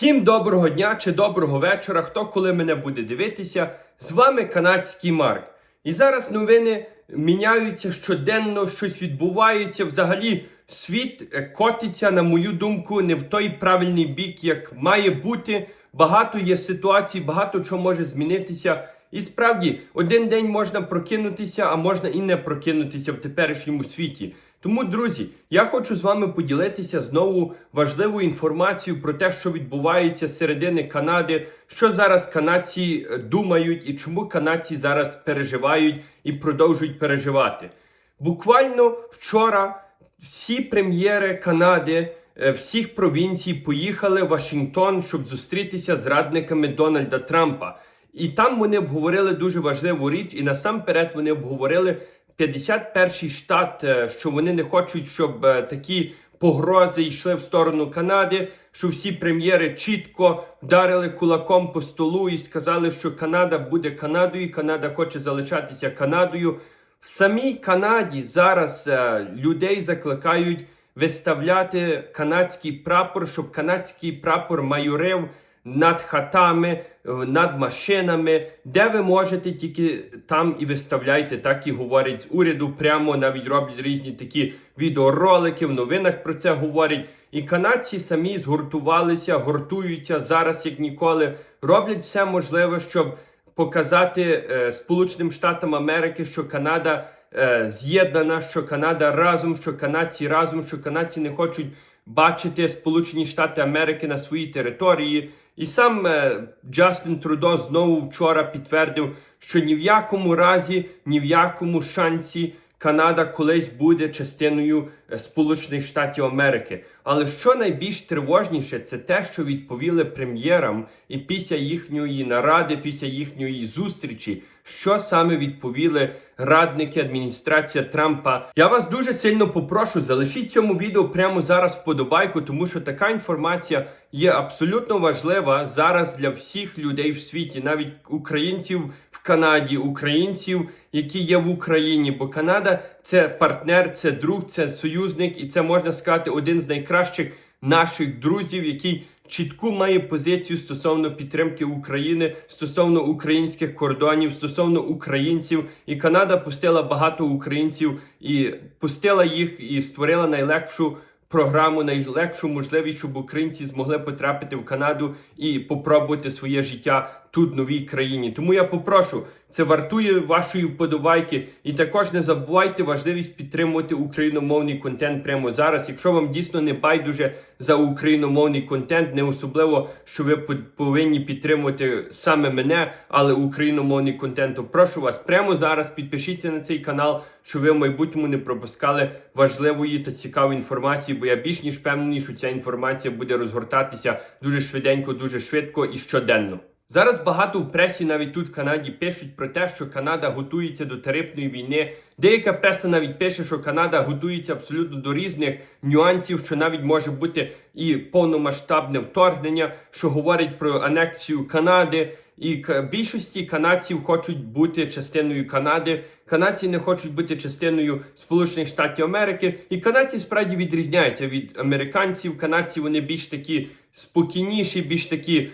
Всім доброго дня чи доброго вечора, хто коли мене буде дивитися. З вами канадський Марк. І зараз новини міняються щоденно, щось відбувається. Взагалі, світ е, котиться, на мою думку, не в той правильний бік, як має бути. Багато є ситуацій, багато чого може змінитися. І справді, один день можна прокинутися, а можна і не прокинутися в теперішньому світі. Тому, друзі, я хочу з вами поділитися знову важливою інформацією про те, що відбувається з середини Канади, що зараз канадці е, думають і чому канадці зараз переживають і продовжують переживати. Буквально вчора всі прем'єри Канади. е, Всіх провінцій поїхали в Вашингтон, щоб зустрітися з радниками Дональда Трампа. І там вони обговорили дуже важливу річ, і насамперед вони обговорили 51-й штат, е, що вони не хочуть, щоб е, такі погрози йшли в сторону Канади, що всі прем'єри чітко вдарили кулаком по столу і сказали, що Канада буде Канадою, Канада хоче залишатися Канадою. В самій Канаді зараз е, людей закликають виставляти канадський прапор, щоб канадський прапор майорив над хатами, е, над машинами, де ви можете тільки там і виставляйте, так і говорять з уряду. Прямо навіть роблять різні такі відеоролики, в новинах про це говорять. І канадці самі згуртувалися, гуртуються зараз, як ніколи, роблять все можливе, щоб показати е, Сполученим Штатам Америки, що Канада е, з'єднана, що Канада разом, що канадці разом, що канадці не хочуть бачити Сполучені Штати Америки на своїй території. І сам е, Джастин Трудо знову вчора підтвердив, що ні в якому разі, ні в якому шансі Канада колись буде частиною е, Сполучених Штатів Америки. Але що найбільш тривожніше, це те, що відповіли прем'єрам, і після їхньої наради, після їхньої зустрічі, що саме відповіли радники адміністрація Трампа. Я вас дуже сильно попрошу, залишіть цьому відео прямо зараз вподобайку, тому що така інформація є абсолютно важлива зараз для всіх людей в світі, навіть українців в Канаді, українців, які є в Україні. Бо Канада це партнер, це друг, це союзник, і це можна сказати один з найкращих наших друзів, який чітку має позицію стосовно підтримки України, стосовно українських кордонів, стосовно українців. І Канада пустила багато українців і пустила їх і створила найлегшу. Програму найлегшу можливість, щоб українці змогли потрапити в Канаду і попробувати своє життя тут, в новій країні. Тому я попрошу, це вартує вашої вподобайки. І також не забувайте важливість підтримувати україномовний контент прямо зараз. Якщо вам дійсно не байдуже за україномовний контент, не особливо, що ви по- повинні підтримувати саме мене, але україномовний контент, то прошу вас прямо зараз підпишіться на цей канал, щоб ви в майбутньому не пропускали важливої та цікавої інформації, бо я більш ніж впевнений, що ця інформація буде розгортатися дуже швиденько, дуже швидко і щоденно. Зараз багато в пресі, навіть тут в Канаді, пишуть про те, що Канада готується до тарифної війни. Деяка преса навіть пише, що Канада готується абсолютно до різних нюансів, що навіть може бути і повномасштабне вторгнення, що говорить про анексію Канади. І більшості канадців хочуть бути частиною Канади. Канадці не хочуть бути частиною Сполучених Штатів Америки. І канадці справді відрізняються від американців. Канадці вони більш такі спокійніші, більш такі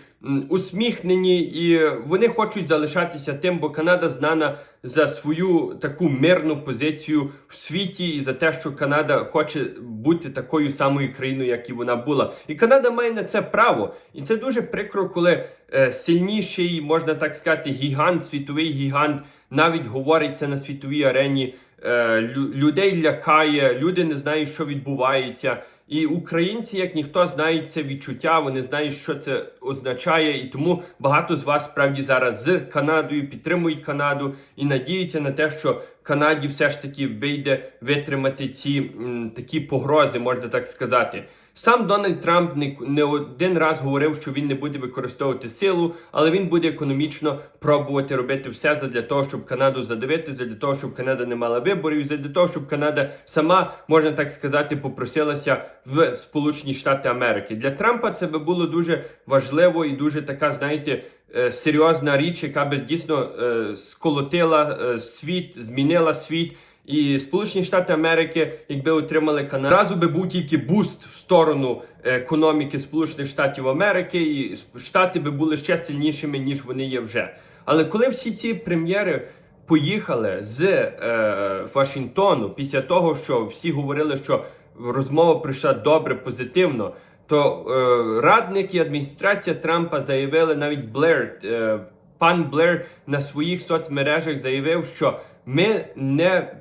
усміхнені, і вони хочуть залишатися тим, бо Канада знана за свою таку мирну позицію в світі і за те, що Канада хоче бути такою самою країною, як і вона була. І Канада має на це право. І це дуже прикро, коли е, сильніший, можна так сказати, гігант, світовий гігант, навіть говориться на світовій арені. е, лю- людей лякає, люди не знають, що відбувається. І українці, як ніхто, знають це відчуття, вони знають, що це означає, і тому багато з вас справді зараз з Канадою підтримують Канаду і надіються на те, що Канаді все ж таки вийде витримати ці м, такі погрози, можна так сказати. Сам Дональд Трамп не, один раз говорив, що він не буде використовувати силу, але він буде економічно пробувати робити все для того, щоб Канаду задавити, для того, щоб Канада не мала виборів, для того, щоб Канада сама, можна так сказати, попросилася в Сполучені Штати Америки. Для Трампа це би було дуже важливо і дуже така, знаєте, е, серйозна річ, яка би дійсно е, сколотила е, світ, змінила світ. І Сполучені Штати Америки, якби отримали Канаду, одразу би був тільки буст в сторону економіки Сполучених Штатів Америки, і Штати би були ще сильнішими, ніж вони є вже. Але коли всі ці прем'єри поїхали з е, Вашингтону після того, що всі говорили, що розмова пройшла добре, позитивно, то е, радник адміністрація Трампа заявили навіть Блер, е, пан Блер на своїх соцмережах заявив, що ми не,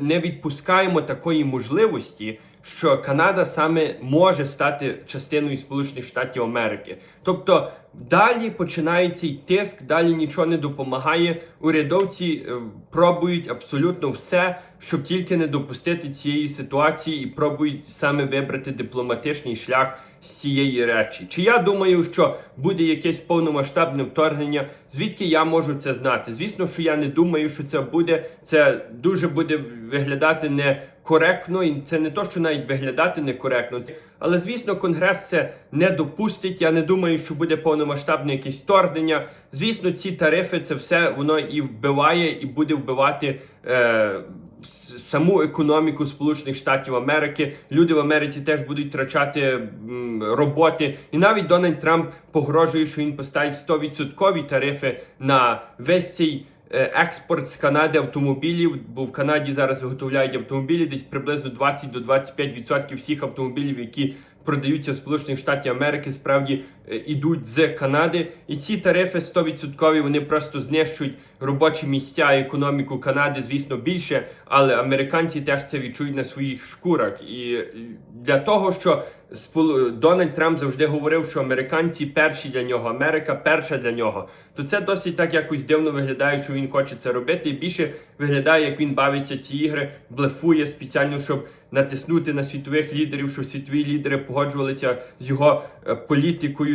не відпускаємо такої можливості, що Канада саме може стати частиною Сполучених Штатів Америки. Тобто далі починається й тиск, далі нічого не допомагає. Урядовці е, пробують абсолютно все, щоб тільки не допустити цієї ситуації, і пробують саме вибрати дипломатичний шлях з цієї речі. Чи я думаю, що буде якесь повномасштабне вторгнення? Звідки я можу це знати? Звісно, що я не думаю, що це буде. Це дуже буде виглядати некоректно, і це не то, що навіть виглядати некоректно. Але звісно, конгрес це не допустить. Я не думаю, що буде повномасштабне якесь вторгнення. Звісно, ці тарифи це все воно і вбиває, і буде вбивати. Е, Саму економіку Сполучених Штатів Америки люди в Америці теж будуть втрачати роботи, і навіть Дональд Трамп погрожує, що він поставить 100% тарифи на весь цей е, експорт з Канади автомобілів. Бо в Канаді зараз виготовляють автомобілі десь приблизно 20 до 25% всіх автомобілів, які продаються в Сполучених Штатів Америки, справді ідуть з Канади. І ці тарифи 100% вони просто знищують робочі місця економіку Канади, звісно, більше, але американці теж це відчують на своїх шкурах. І е, для того, що Дональд Трамп завжди говорив, що американці перші для нього, Америка перша для нього. То це досить так якось дивно виглядає, що він хоче це робити. І більше виглядає, як він бавиться ці ігри, блефує спеціально, щоб натиснути на світових лідерів, щоб світові лідери погоджувалися з його е,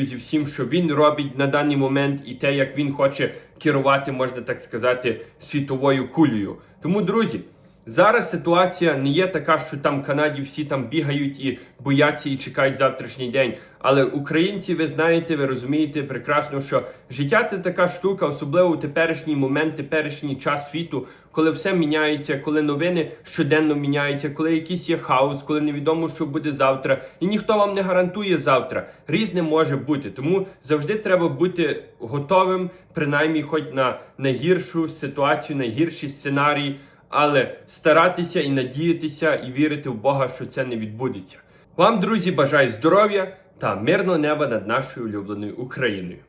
політикою, зі всім, що він робить на даний момент, і те, як він хоче керувати, можна так сказати, світовою кулею. Тому, друзі. Зараз ситуація не є така, що там Канаді всі там бігають і бояться і чекають завтрашній день. Але українці, ви знаєте, ви розумієте прекрасно, що життя це така штука, особливо у теперішній момент, теперішній час світу, коли все міняється, коли новини щоденно міняються, коли якийсь є хаос, коли невідомо, що буде завтра, і ніхто вам не гарантує завтра. Різне може бути. Тому завжди треба бути готовим, принаймні, хоч на найгіршу ситуацію, найгірші сценарії але старатися і надіятися і вірити в Бога, що це не відбудеться. Вам, друзі, бажаю здоров'я та мирного неба над нашою улюбленою Україною.